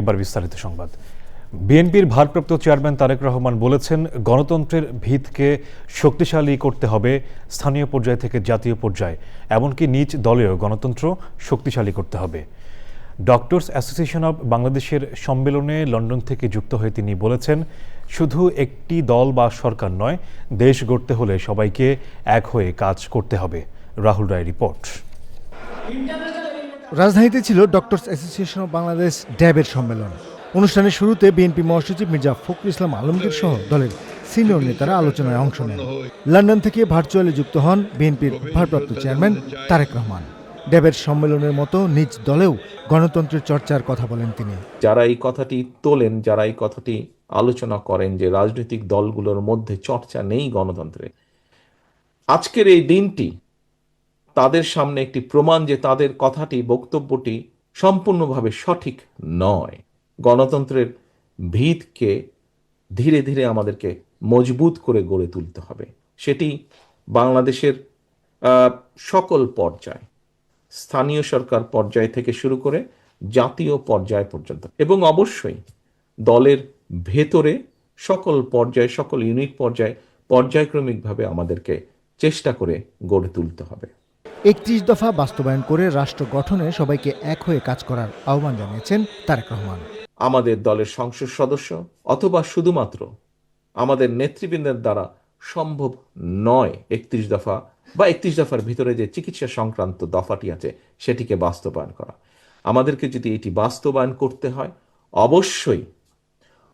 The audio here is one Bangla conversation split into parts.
এবার বিস্তারিত সংবাদ। বিএনপির ভারপ্রাপ্ত চেয়ারম্যান তারেক রহমান বলেছেন, গণতন্ত্রের ভিতকে শক্তিশালী করতে হবে স্থানীয় পর্যায় থেকে জাতীয় পর্যায়ে, এমনকি নিজ দলেও গণতন্ত্র শক্তিশালী করতে হবে। ডক্টরস অ্যাসোসিয়েশন অব বাংলাদেশের সম্মেলনে লন্ডন থেকে যুক্ত হয়ে তিনি বলেছেন, শুধু একটি দল বা সরকার নয়, দেশ গড়তে হলে সবাইকে এক হয়ে কাজ করতে হবে। রাহুল রায় রিপোর্ট। রাজধানীতে ছিল ডক্টরস অ্যাসোসিয়েশন অব বাংলাদেশ ড্যাবের সম্মেলন। অনুষ্ঠানের শুরুতে বিএনপি মহাসচিব মির্জা ফখরুল ইসলাম আলমগীর সহ দলের সিনিয়র নেতারা আলোচনায় অংশ নেন। লন্ডন থেকে ভার্চুয়ালি যুক্ত হন বিএনপির ভারপ্রাপ্ত চেয়ারম্যান তারেক রহমান। ড্যাবের সম্মেলনের মতো নিজ দলেও গণতন্ত্রের চর্চার কথা বলেন তিনি। যারা এই কথাটি তোলেন, যারা এই কথাটি আলোচনা করেন যে রাজনৈতিক দলগুলোর মধ্যে চর্চা নেই গণতন্ত্রে, আজকের এই দিনটি তাদের সামনে একটি প্রমাণ যে তাদের কথাটি, বক্তব্যটি সম্পূর্ণভাবে সঠিক নয়। গণতন্ত্রের ভিতকে ধীরে ধীরে আমাদেরকে মজবুত করে গড়ে তুলতে হবে। সেটি বাংলাদেশের সকল পর্যায়, স্থানীয় সরকার পর্যায় থেকে শুরু করে জাতীয় পর্যায় পর্যন্ত এবং অবশ্যই দলের ভেতরে সকল পর্যায়ে, সকল ইউনিট পর্যায়ে পর্যায়ক্রমিকভাবে আমাদেরকে চেষ্টা করে গড়ে তুলতে হবে। একত্রিশ দফা বাস্তবায়ন করে রাষ্ট্র গঠনে সবাইকে এক হয়ে কাজ করার আহ্বান জানিয়েছেন তারেক রহমান। আমাদের দলের সংসদ সদস্য অথবা শুধুমাত্র আমাদের নেতৃবৃন্দের দ্বারা সম্ভব নয় একত্রিশ দফা বা একত্রিশ দফার ভিতরে যে চিকিৎসা সংক্রান্ত দফাটি আছে সেটিকে বাস্তবায়ন করা। আমাদেরকে যদি এটি বাস্তবায়ন করতে হয়, অবশ্যই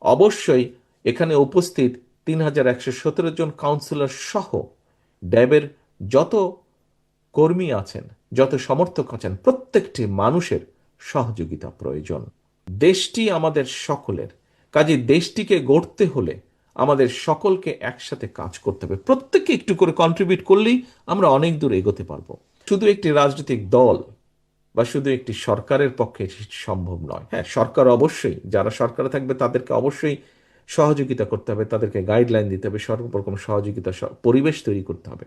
অবশ্যই এখানে উপস্থিত তিন হাজার একশো সতেরো জন কাউন্সিলর সহ ড্যাবের যত কর্মী আছেন, যত সমর্থক আছেন, প্রত্যেকটি মানুষের সহযোগিতা প্রয়োজন। দেশটি আমাদের সকলের। কাজে দেশটিকে গড়তে হলে আমাদের সকলকে একসাথে কাজ করতে হবে। প্রত্যেককে একটু করে কন্ট্রিবিউট করলেই আমরা অনেক দূর এগোতে পারব। শুধু একটি রাজনৈতিক দল বা শুধু একটি সরকারের পক্ষে সম্ভব নয়। হ্যাঁ সরকার অবশ্যই, যারা সরকারে থাকবে তাদেরকে অবশ্যই সহযোগিতা করতে হবে, তাদেরকে গাইডলাইন দিতে হবে সর্বরকম সহযোগিতা পরিবেশ তৈরি করতে হবে।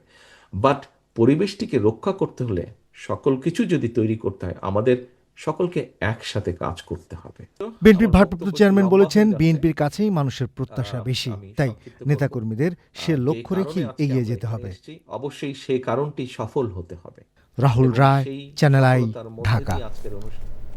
বাট পরিবেশটিকে রক্ষা করতে হলে সকল কিছু যদি তৈরি করতে হয় আমাদের সকলকে একসাথে কাজ করতে হবে। বিএনপির ভারপ্রাপ্ত চেয়ারম্যান বলেছেন বিএনপির কাছেই মানুষের প্রত্যাশা বেশি। তাই নেতাকর্মীদের সে লক্ষ্য রেখে এগিয়ে যেতে হবে। অবশ্যই সেই কারণটি সফল হতে হবে। Rahul Roy channel I Dhaka.